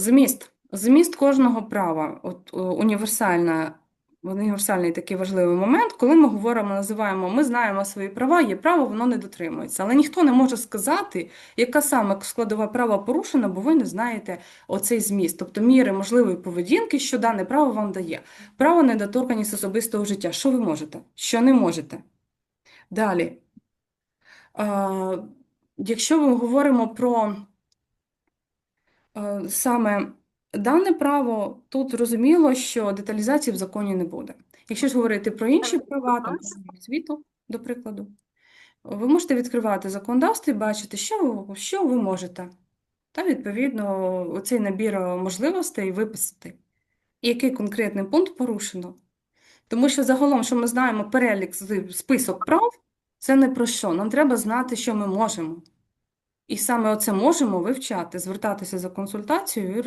Зміст. Зміст кожного права. От, е, універсальна, універсальний такий важливий момент, коли ми говоримо, називаємо, ми знаємо свої права, є право, воно не дотримується. Але ніхто не може сказати, яка саме складова права порушена, бо ви не знаєте оцей зміст, тобто міри можливої поведінки, що дане право вам дає. Право недоторканність особистого життя. Що ви можете? Що не можете? Далі. Якщо ми говоримо про саме дане право, тут зрозуміло, що деталізації в законі не буде. Якщо ж говорити про інші права, там освіту, до прикладу, ви можете відкривати законодавство і бачити, що ви, що ви можете. Та, відповідно, оцей набір е, можливостей виписати. І який конкретний пункт порушено. Тому що загалом, що ми знаємо перелік список прав, це не про що. Нам треба знати, що ми можемо. І саме оце можемо вивчати, звертатися за консультацією